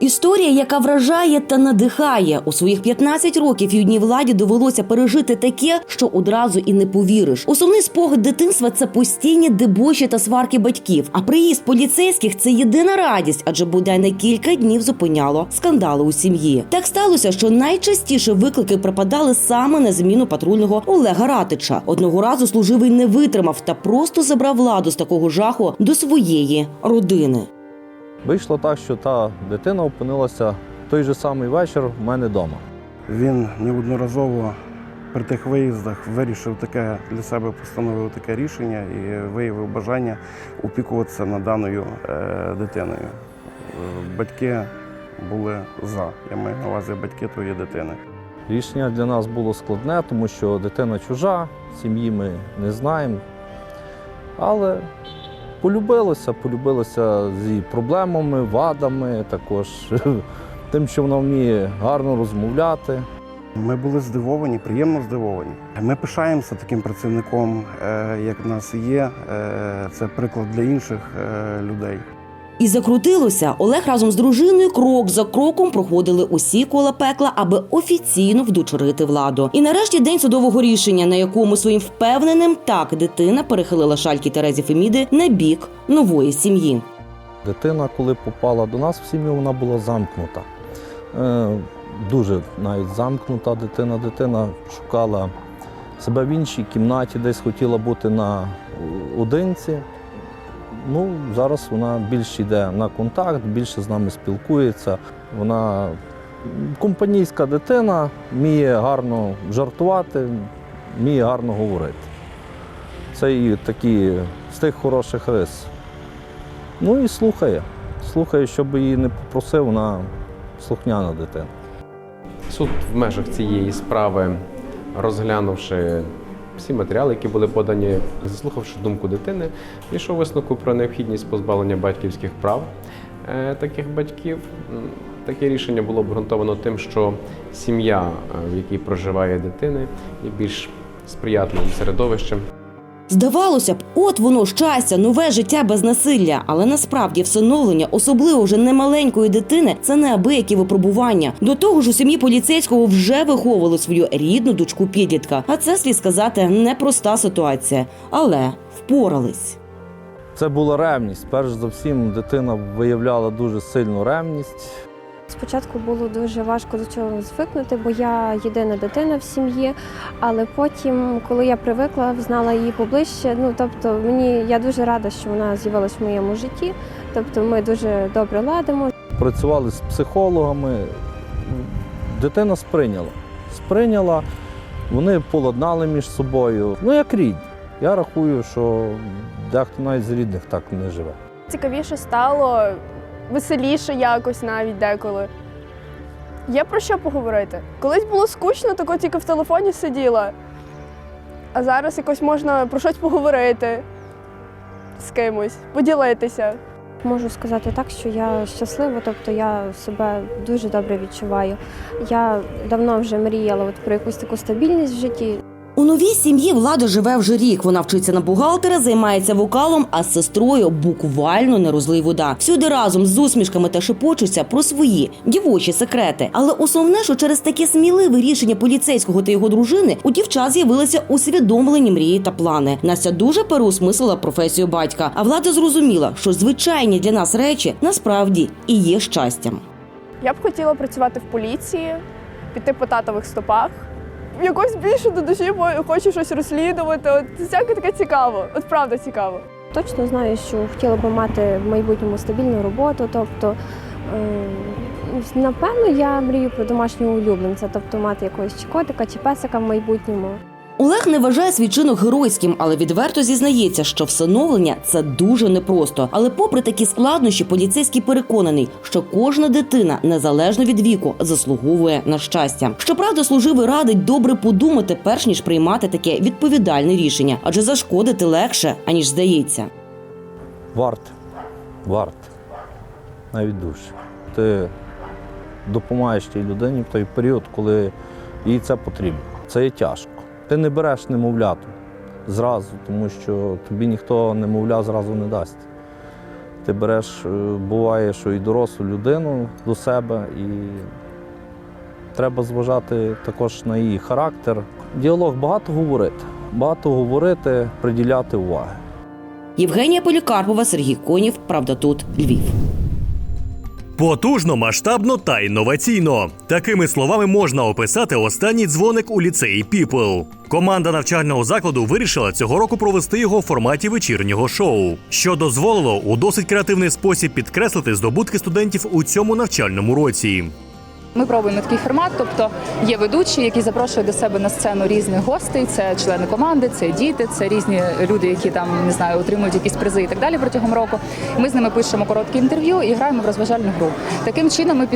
Історія, яка вражає та надихає у своїх 15 років юдній владі довелося пережити таке, що одразу і не повіриш. Основний спогад дитинства це постійні дебоші та сварки батьків. А приїзд поліцейських це єдина радість, адже бодай на кілька днів зупиняло скандали у сім'ї. Так сталося, що найчастіше виклики припадали саме на зміну патрульного Олега Ратича. Одного разу служивий не витримав та просто забрав владу з такого жаху до своєї родини. Вийшло так, що та дитина опинилася в той же самий вечір в мене вдома. Він неодноразово при тих виїздах вирішив таке для себе постановив таке рішення і виявив бажання опікуватися над даною е, дитиною. Батьки були за. Я маю на увазі батьки тої дитини. Рішення для нас було складне, тому що дитина чужа, сім'ї ми не знаємо. Але полюбилося, полюбилося з її проблемами, вадами, також тим, що вона вміє гарно розмовляти. Ми були здивовані, приємно здивовані. Ми пишаємося таким працівником, е, як в нас є. Е, Це приклад для інших е, людей. І закрутилося. Олег разом з дружиною крок за кроком проходили усі кола пекла, аби офіційно вдочерити владу. І нарешті день судового рішення, на якому своїм впевненим так дитина перехилила шальки Терезі Феміди на бік нової сім'ї. Дитина, коли попала до нас в сім'ю, вона була замкнута. Е, Дуже навіть замкнута дитина. Дитина шукала себе в іншій кімнаті, десь хотіла бути на одинці. Ну, зараз вона більше йде на контакт, більше з нами спілкується. Вона компанійська дитина, вміє гарно жартувати, вміє гарно говорити. Це і такі з тих хороших рис. Ну і слухає. Слухає, що би її не попросив, вона слухняна дитина. Суд в межах цієї справи, розглянувши всі матеріали, які були подані, заслухавши думку дитини, пішов висновку про необхідність позбавлення батьківських прав е, таких батьків. Таке рішення було обґрунтовано тим, що сім'я, е, в якій проживає дитини, є більш сприятливим середовищем. Здавалося б, от воно щастя, нове життя без насилля. Але насправді всиновлення, особливо вже немаленької дитини, це неабиякі випробування. До того ж, у сім'ї поліцейського вже виховували свою рідну дочку підлітка. А це слід сказати непроста ситуація, але впорались. Це була ревність. Перш за всім, дитина виявляла дуже сильну ревність. Спочатку було дуже важко до цього звикнути, бо я єдина дитина в сім'ї. Але потім, коли я привикла, знала її поближче. Ну тобто, мені я дуже рада, що вона з'явилась в моєму житті. Тобто, ми дуже добре ладимо. Працювали з психологами. Дитина сприйняла. Сприйняла, вони поладнали між собою. Ну, як рідні. Я рахую, що дехто навіть з рідних так не живе. цікавіше стало, веселіше якось навіть деколи. Є про що поговорити. Колись було скучно, тако тільки в телефоні сиділа. А зараз якось можна про щось поговорити з кимось, поділитися. Можу сказати так, що я щаслива, тобто я себе дуже добре відчуваю. Я давно вже мріяла от про якусь таку стабільність в житті. У сім'ї влада живе вже рік. Вона вчиться на бухгалтера, займається вокалом, а з сестрою буквально не розлий вода. Всюди разом з усмішками та шепочуться про свої дівочі секрети. Але основне, що через таке сміливе рішення поліцейського та його дружини у дівчат з'явилися усвідомлені мрії та плани. Настя дуже переосмислила професію батька. А влада зрозуміла, що звичайні для нас речі насправді і є щастям. Я б хотіла працювати в поліції, піти по татових стопах. Якось більше до душі, хочу щось розслідувати. От всяке таке цікаво. От правда цікаво. Точно знаю, що хотіла би мати в майбутньому стабільну роботу. Тобто, е, напевно, я мрію про домашнього улюбленця, тобто мати якогось чи котика чи песика в майбутньому. Олег не вважає свій чинок геройським, але відверто зізнається, що всиновлення це дуже непросто. Але, попри такі складнощі, поліцейський переконаний, що кожна дитина, незалежно від віку, заслуговує на щастя. Щоправда, служивий радить добре подумати, перш ніж приймати таке відповідальне рішення, адже зашкодити легше, аніж здається. Варт. Варт. Навіть дуже. Ти допомагаєш тій людині в той період, коли їй це потрібно. Це є тяжко. Ти не береш немовляту зразу, тому що тобі ніхто немовля зразу не дасть. ти береш, е, буває, що і дорослу людину до себе, і треба зважати також на її характер. Діалог багато говорити, багато говорити, приділяти уваги. Євгенія Полікарпова, Сергій Конів. Правда, тут Львів. Потужно, масштабно та інноваційно. Такими словами можна описати останній дзвоник у ліцеї People. Команда навчального закладу вирішила цього року провести його в форматі вечірнього шоу, що дозволило у досить креативний спосіб підкреслити здобутки студентів у цьому навчальному році. Ми пробуємо такий формат, тобто є ведучі, які запрошують до себе на сцену різних гостей. Це члени команди, це діти, це різні люди, які там не знаю, отримують якісь призи і так далі протягом року. Ми з ними пишемо короткі інтерв'ю і граємо в розважальну гру. Таким чином ми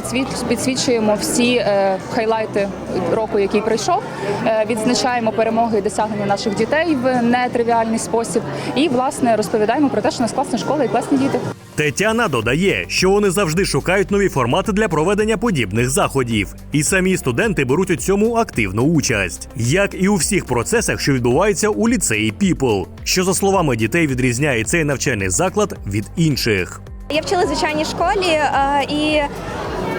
підсвічуємо всі е, хайлайти року, який пройшов. Е, відзначаємо перемоги і досягнення наших дітей в нетривіальний спосіб. І власне розповідаємо про те, що у нас класна школа і класні діти. Тетяна додає, що вони завжди шукають нові формати для проведення подібних заходів, і самі студенти беруть у цьому активну участь, як і у всіх процесах, що відбуваються у ліцеї Піпл, що за словами дітей відрізняє цей навчальний заклад від інших. Я вчила в звичайній школі і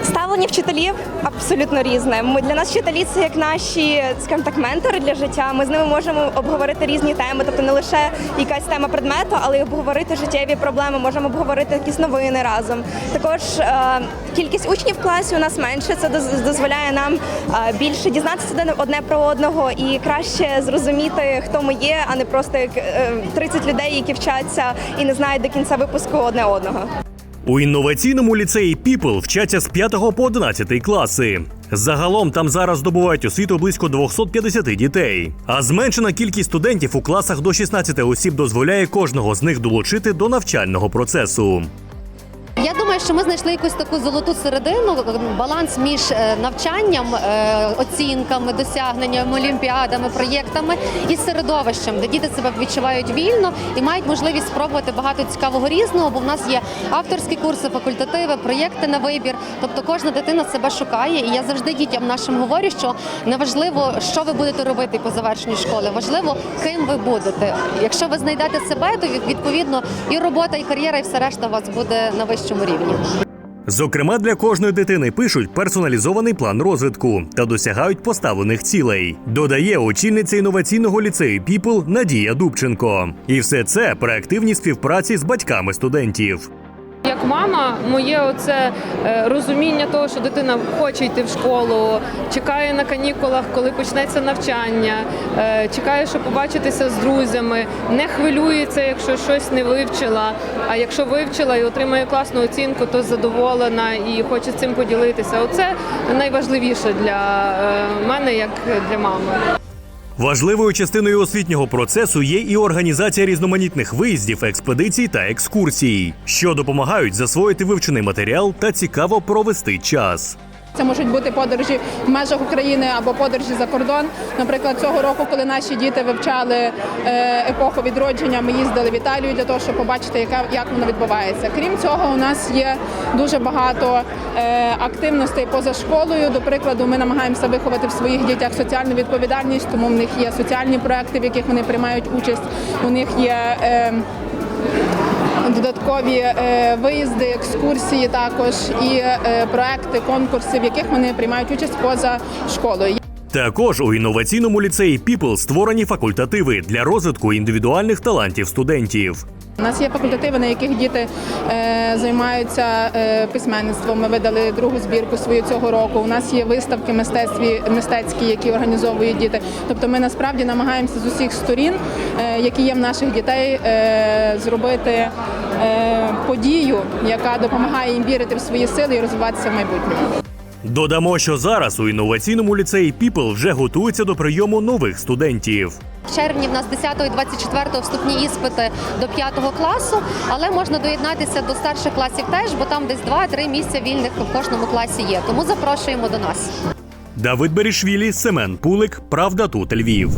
ставлення вчителів абсолютно різне. Ми для нас вчителі це як наші, скажімо так, ментори для життя. Ми з ними можемо обговорити різні теми, тобто не лише якась тема предмету, але й обговорити життєві проблеми. Можемо обговорити якісь новини разом. Також е, кількість учнів в класі у нас менше. Це дозволяє нам е, більше дізнатися одне- про одного і краще зрозуміти, хто ми є, а не просто як е, 30 людей, які вчаться і не знають до кінця випуску одне одного. У інноваційному ліцеї People вчаться з 5 по 11 класи. Загалом там зараз здобувають освіту близько 250 дітей. А зменшена кількість студентів у класах до 16 осіб дозволяє кожного з них долучити до навчального процесу. Я думаю, що ми знайшли якусь таку золоту середину, баланс між е, навчанням, е, оцінками, досягненнями, олімпіадами, проєктами і середовищем, де діти себе відчувають вільно і мають можливість спробувати багато цікавого різного, бо в нас є авторські курси, факультативи, проєкти на вибір. Тобто кожна дитина себе шукає. І я завжди дітям нашим говорю, що неважливо, що ви будете робити по завершенню школи, важливо, ким ви будете. Якщо ви знайдете себе, то відповідно і робота, і кар'єра, і все решта у вас буде на вищому рівні. Зокрема, для кожної дитини пишуть персоналізований план розвитку та досягають поставлених цілей. Додає очільниця інноваційного ліцею People Надія Дубченко. І все це при активній співпраці з батьками студентів. Мама, моє оце е, розуміння того, що дитина хоче йти в школу, чекає на канікулах, коли почнеться навчання, е, чекає, щоб побачитися з друзями, не хвилюється, якщо щось не вивчила. А якщо вивчила і отримає класну оцінку, то задоволена і хоче цим поділитися. Оце найважливіше для е, мене, як для мами. Важливою частиною освітнього процесу є і організація різноманітних виїздів, експедицій та екскурсій, що допомагають засвоїти вивчений матеріал та цікаво провести час. Це можуть бути подорожі в межах України або подорожі за кордон. Наприклад, цього року, коли наші діти вивчали е, епоху відродження, ми їздили в Італію для того, щоб побачити, яка як воно відбувається. Крім цього, у нас є дуже багато е, активностей поза школою. До прикладу, ми намагаємося виховати в своїх дітях соціальну відповідальність, тому в них є соціальні проекти, в яких вони приймають участь. У них є е, Додаткові е, виїзди, екскурсії також і е, проекти, конкурси, в яких вони приймають участь поза школою. Також у інноваційному ліцеї People створені факультативи для розвитку індивідуальних талантів студентів. У нас є факультативи, на яких діти е, займаються е, письменництвом. Ми видали другу збірку свою цього року. У нас є виставки мистецтві мистецькі, які організовують діти. Тобто, ми насправді намагаємося з усіх сторін, е, які є в наших дітей, е, зробити е, подію, яка допомагає їм вірити в свої сили і розвиватися в майбутньому. Додамо, що зараз у інноваційному ліцеї Піпл вже готуються до прийому нових студентів. В червні в нас 10 і 24 вступні іспити до 5 класу, але можна доєднатися до старших класів теж, бо там десь 2-3 місця вільних в кожному класі є. Тому запрошуємо до нас. Давид Берішвілі, Семен Пулик, Правда тут Львів.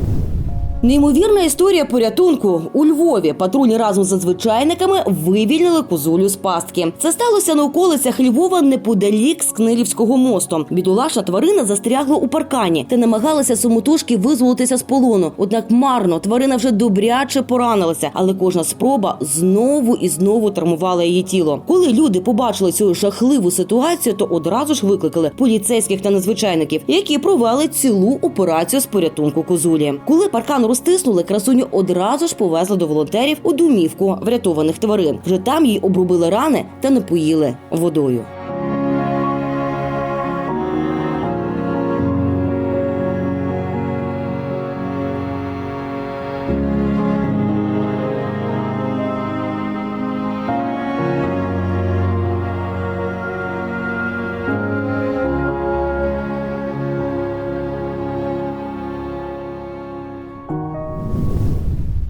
Неймовірна історія порятунку у Львові. Патрульні разом з надзвичайниками вивільнили козулю з пастки. Це сталося на околицях Львова неподалік Скнирівського мосту. Бідолаша тварина застрягла у паркані та намагалася самотужки визволитися з полону. Однак марно тварина вже добряче поранилася, але кожна спроба знову і знову травмувала її тіло. Коли люди побачили цю жахливу ситуацію, то одразу ж викликали поліцейських та надзвичайників, які провели цілу операцію з порятунку козулі. Коли паркан розтиснули, красуню одразу ж повезли до волонтерів у домівку врятованих тварин. Вже там їй обробили рани та напоїли водою.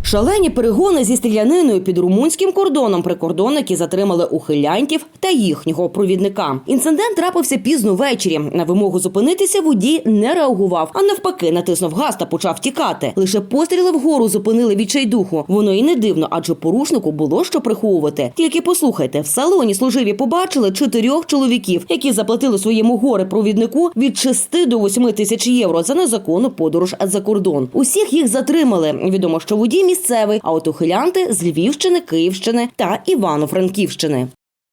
Шалені перегони зі стріляниною під румунським кордоном прикордонники затримали ухилянтів та їхнього провідника. Інцидент трапився пізно ввечері. На вимогу зупинитися водій не реагував, а навпаки, натиснув газ та почав тікати. Лише постріли вгору зупинили відчайдуху. Воно і не дивно, адже порушнику було що приховувати. Тільки послухайте, в салоні служиві побачили чотирьох чоловіків, які заплатили своєму горе-провіднику від 6 до 8 тисяч євро за незаконну подорож за кордон. Усіх їх затримали. Відомо, що водій місцевий, а от ухилянти з Львівщини, Київщини та Івано-Франківщини.